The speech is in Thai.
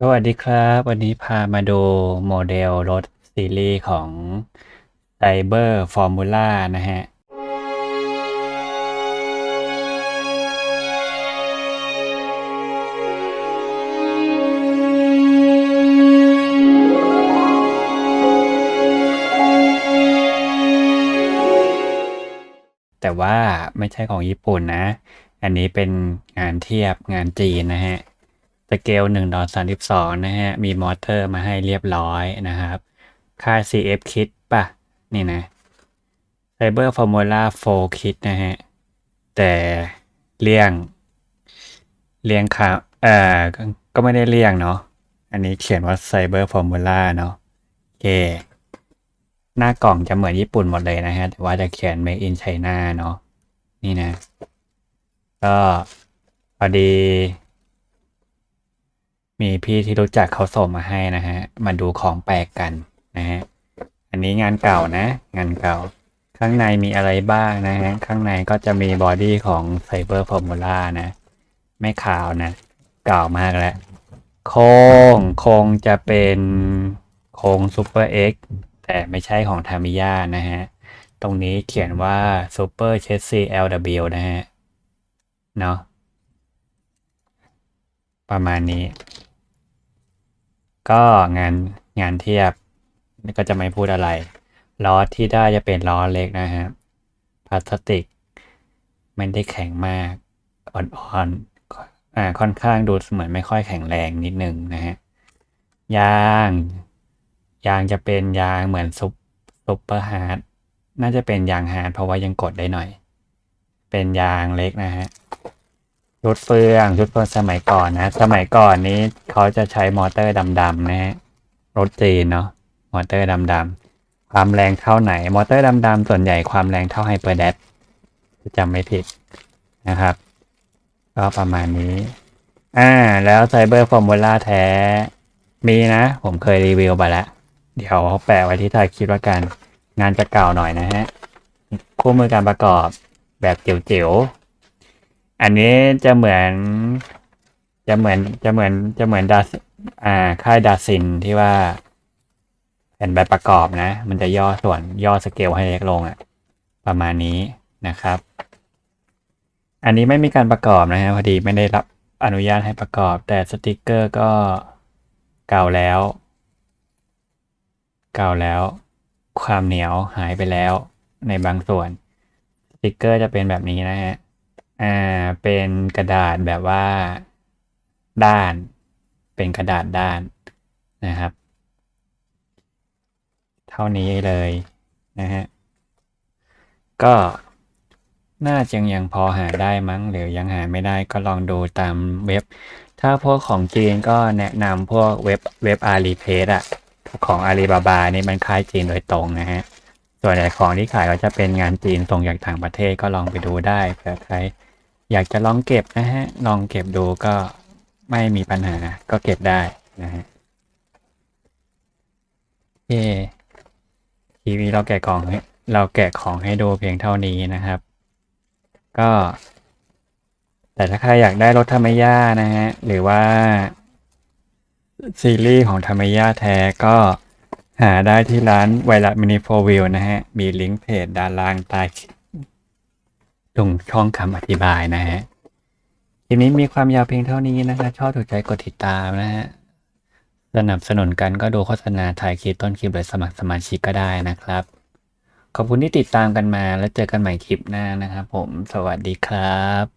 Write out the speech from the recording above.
สวัสดีครับ วันนี้พามาดูโมเดลรถซีรีส์ของ Cyber Formula นะฮะ แต่ว่าไม่ใช่ของญี่ปุ่นนะ อันนี้เป็นงานเทียบงานจีนนะฮะ สเกล1ต่อ32 นะฮะ มีมอเตอร์มาให้เรียบร้อยนะครับ ค่า CF kit ป่ะ นี่นะ Cyber Formula 4 kit นะฮะ แต่เลี่ยง เลี่ยงค่ะเอ่อก็ก็ไม่ได้เลี่ยงเนาะ อันนี้เขียนว่า Cyber Formula เนาะโอเค หน้ากล่องจะเหมือนญี่ปุ่นหมดเลยนะฮะ แต่ว่าจะเขียน Made in China เนาะ นี่นะ ก็พอดี มีพี่ที่รู้จักเขาส่งมาให้นะฮะ มาดูของแปลกกันนะฮะ อันนี้งานเก่านะ งานเก่า ข้างในมีอะไรบ้างนะฮะ ข้างในก็จะมีบอดี้ของ Cyber Formula นะ ไม่ขาวนะ เก่ามากแล้ว โครงโครงจะเป็นโครง Super X แต่ไม่ใช่ของทามิยานะฮะ ตรงนี้เขียนว่า Super Chassis LW นะฮะ เนาะประมาณนี้ ก็งานงานเทียบก็จะไม่พูดอะไร ล้อที่ได้จะเป็นล้อเล็กนะฮะพลาสติกไม่ได้แข็งมากอ่อนๆอ่าค่อนข้างดูเหมือนไม่ค่อยแข็งแรงนิดนึงนะฮะยางยางจะเป็นยางเหมือนซุปซุปเปอร์ฮาร์ดน่าจะเป็นยางฮาร์ดเพราะว่ายังกดได้หน่อย เป็นยางเล็กนะฮะ ชุดเฟืองชุดเฟืองสมัยก่อนนะ สมัยก่อนนี้เขาจะใช้มอเตอร์ดำๆนะฮะรถจีนเนาะมอเตอร์ดำๆความแรงเท่าไหน มอเตอร์ดำๆส่วนใหญ่ความแรงเท่าไฮเปอร์แดชจำไม่ผิดนะครับ ก็ประมาณนี้ อ่า แล้วไซเบอร์ฟอร์มูล่าแท้ มีนะ ผมเคยรีวิวไปแล้ว เดี๋ยวแปะไว้ที่ท้ายคลิปแล้วกัน งานจะเก่าหน่อยนะฮะ คู่มือการประกอบแบบจิ๋วๆ อันนี้จะเหมือน จะเหมือนจะเหมือนจะเหมือนดาอ่าค่ายดาซินที่ว่าแผ่นใบประกอบนะ มันจะย่อส่วนย่อสเกลให้เล็กลงอะ่ะประมาณนี้นะครับ อันนี้ไม่มีการประกอบนะฮะพอดีไม่ได้รับอนุญาตให้ประกอบ แต่สติกเกอร์ก็เก่าแล้ว เก่าแล้ว ความเหนียวหายไปแล้วในบางส่วน สติกเกอร์จะเป็นแบบนี้นะฮะ อ่าเป็นกระดาษแบบว่าด้าน เป็นกระดาษด้านนะครับ เท่านี้เลยนะฮะก็น่าจะยังพอหาได้มั้งหรือยังหาไม่ได้ก็ลองดูตามเว็บ ถ้าพวกของจีนก็แนะนำพวกเว็บเว็บอาลีเพจอะของอาลีบาบานี่มันค่ายจีนโดยตรงนะฮะ ส่วนใหญ่ของที่ขายก็จะเป็นงานจีนส่งจากต่างประเทศก็ลองไปดูได้เผื่อใครอยากจะลองเก็บนะฮะ ลองเก็บดูก็ไม่มีปัญหาก็เก็บได้นะฮะเย่ทีวีเราแกะกล่องเราแกะของให้ดูเพียงเท่านี้นะครับ ก็ แต่ถ้าใครอยากได้รถธรรมย่านะฮะ หรือว่า ซีรีส์ของธรรมย่าแท้ก็ หาได้ที่ร้านไวรัสมินิโฟวิลนะฮะ มีลิงก์เพจด้านล่างใต้ตรงช่องคำอธิบายนะฮะทีนี้มีความยาวเพียงเท่านี้นะคะชอบถูกใจกดติดตามนะฮะสนับสนุนกันก็ดูโฆษณาถ่ายคลิปต้นคลิปหรือสมัครสมาชิกก็ได้นะครับ ขอบคุณที่ติดตามกันมาแล้วเจอกันใหม่คลิปหน้านะครับผม สวัสดีครับ